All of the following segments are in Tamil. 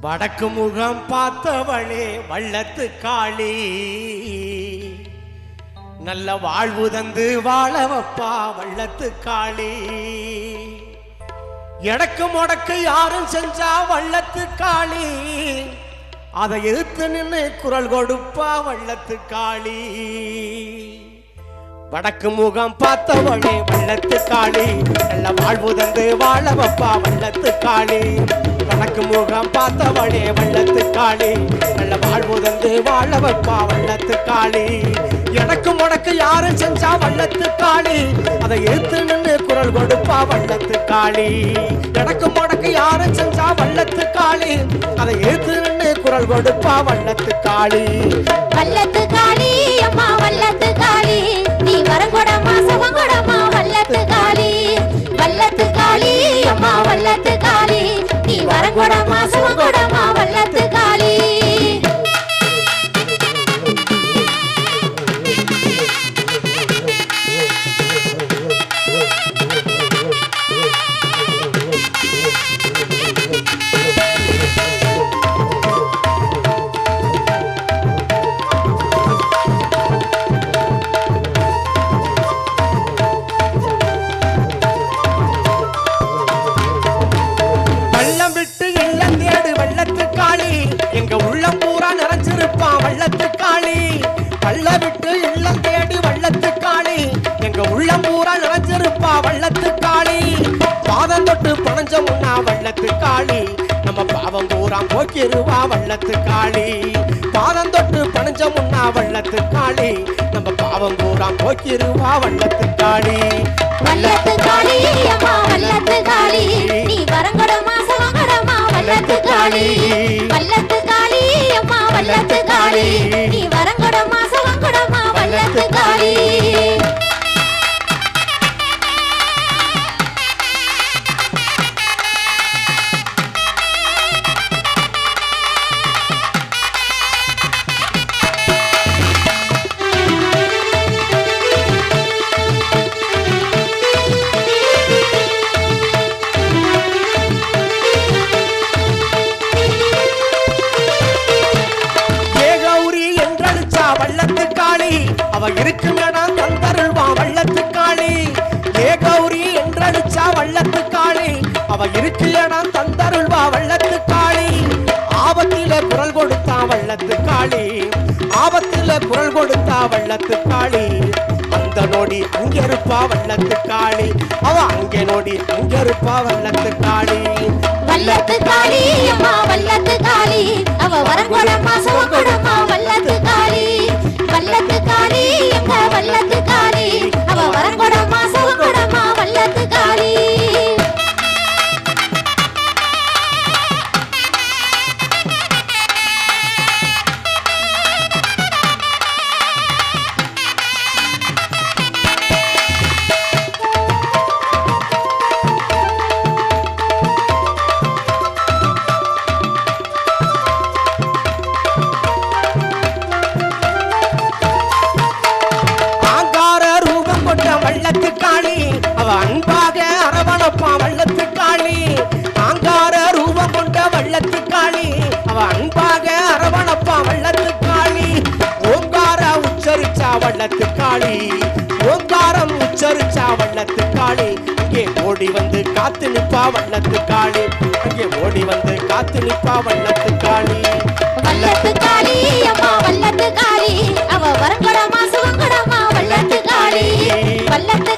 வடக்கு முகம் பார்த்தவளே வள்ளத்து காளி. நல்ல வாழ்வு தந்து வாழ வப்பா வள்ளத்து காளி. எடக்கு முடக்கு யாரும் செஞ்சா வள்ளத்து காளி. அதை எதிர்த்து நின்று குரல் கொடுப்பா வள்ளத்து காளி. வடக்கு முகம் பார்த்தவளே வள்ளத்து காளி. நல்ல வாழ்வு தந்து வாழ வப்பா வள்ளத்து காளி. வடக்கு முகம் பார்த்தவளே வள்ளத்து காளி. நல்ல வாழ்வு தந்து வாழ வைப்பா வள்ளத்து காளி. எனக்கு முடக்கு யாரும் செஞ்சா வள்ளத்து காளி. அதை ஏத்து நின்று குரல் கொடுப்பா வள்ளத்து காளி. எனக்கு முடக்கு யாரும் செஞ்சா வள்ளத்து காளி. அதை ஏத்து நின்று குரல் கொடுப்பா வள்ளத்து காளி. வள்ளத்து காளி அம்மா வள்ளத்து காளி. நீ வரங்கொடமா சவங்கொடமா வள்ளத்து காளி. வள்ளத்து காளி அம்மா வள்ளத்து காளி. நீ வரங்கொடமா சவங்கொடமா தொட்டு பணஞ்ச வள்ளத்து காளி. நம்ம பாவம் பூரா போக்கிருவா வள்ளத்து காளி. பாதம் தொட்டு பணஞ்ச முன்னா வள்ளத்து காளி. நம்ம பாவம் பூரா போக்கிருவா வள்ளத்து காளி. வள்ளத்து காளி வள்ளத்து காளி. நீ வரங்கடமா சவங்கொடமா வள்ளத்து காளி. வள்ளத்து காளி அம்மா வள்ளத்து காளி. நீ வரங்கடமா சவங்கொடமா வள்ளத்து காளி. வள்ளத்து காளி அவ இருக்கும் இடம் தந்தருள்வா வள்ளத்து காளி கௌரி என்றடிச்சா வள்ளத்து காளி அவ இருக்கு இடம் தந்தருள்வா வள்ளத்து காளி ஆபத்தில குரல் கொடுத்தா வள்ளத்து காளி ஆபத்தில குரல் கொடுத்தா வள்ளத்து காளி அந்த நோடி அங்க இருப்பா வள்ளத்து காளி அவ அங்கே நோடி அங்க இருப்பா வள்ளத்து காளி வல்லத்து காளி அம்மா வல்லத்து காளி அவ வரங்கொடமா மாசம் வள்ளத்து காளி. ஓங்காரம் உச்சரிச்சா வள்ளத்து காளி. அங்கே ஓடி வந்து காத்து நிப்பா வள்ளத்து காளி. அங்கே ஓடி வந்து காத்து நிப்பா வள்ளத்து காளி. வல்லத்து காளி அம்மா வல்லத்து காளி. அவ வரங்கடமா சுகங்கடமா வல்லத்து காளி. வல்லத்து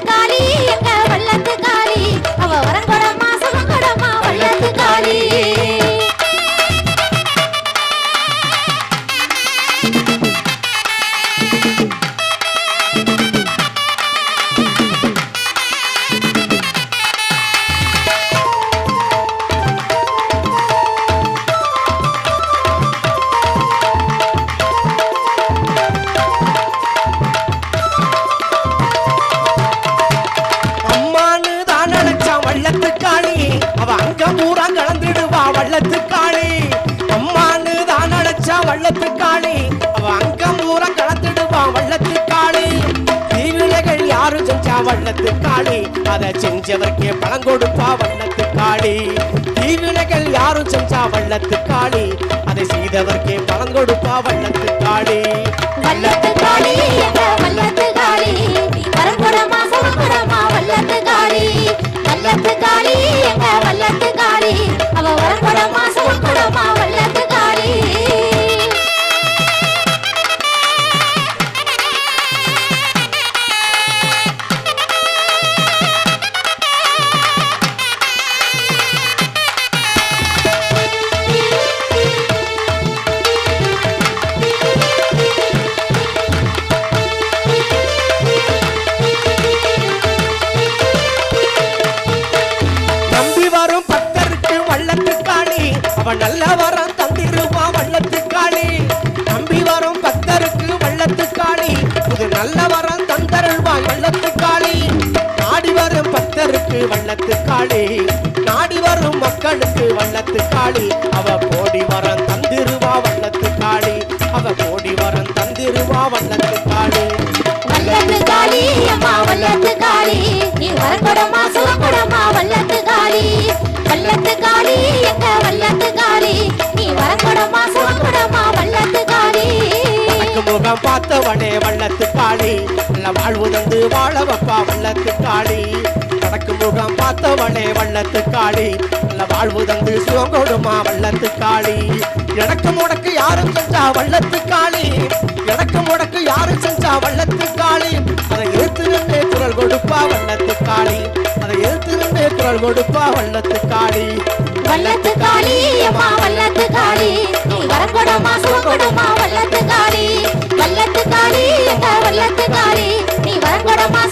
வள்ளத்து காளி அவ அங்க பூரா கலந்துடுவா வள்ளத்து காளி தீவினைகள் யாரும் செஞ்சா வள்ளத்து காளி அதை செஞ்சவர்க்கே பழம் கொடுப்பா வள்ளத்து காளி தீவினைகள் யாரும் செஞ்சா வள்ளத்து காளி அதை செய்தவர்க்கே பழம் கொடுப்பா வள்ளத்து காளி அவன் நல்ல வரம் தந்திருவான் வள்ளத்துக்காளி. நம்பி வரும் பக்தருக்கு வள்ளத்துக்காளி. இது நல்ல வரம் தந்தருள்வான் வள்ளத்துக்காளி. நாடி வரும் பக்தருக்கு வள்ளத்துக்காளி. நாடி வரும் மக்களுக்கு வள்ளத்துக்காளி. அவ கோடி வரம் தந்திருவா வள்ளத்துக்காளி. அவ கோடி வரம் தந்திருவா வள்ளத்துக்காளி. வள்ளத்துக்காளி அம்மா வள்ளத்துக்காளி. நீ வரப்படமா சொல்லப்படமா எல்லாம் பார்த்தவனே வள்ளத்து காளி நல்ல வாழ்வு தந்து வாழ வப்பா வள்ளத்து காளி நடக்கும் முகம் பார்த்தவனே வள்ளத்து காளி நல்ல வாழ்வு தந்து சுகம் கொடுமா வள்ளத்து காளி எனக்கு முடக்கு யாரும் செஞ்சா வள்ளத்து காளி எனக்கு முடக்கு யாரும் செஞ்சா வள்ளத்து காளி அதை எழுத்து நின்றே குரல் கொடுப்பா வள்ளத்து காளி அதை எழுத்து நின்றே குரல் கொடுப்பா வள்ளத்து காளி வல்லத்து காளி அம்மா வல்லத்து காளி நீ வரங்குடமா காளி வரத்து காளி வரத்து காளி வரங்கடமா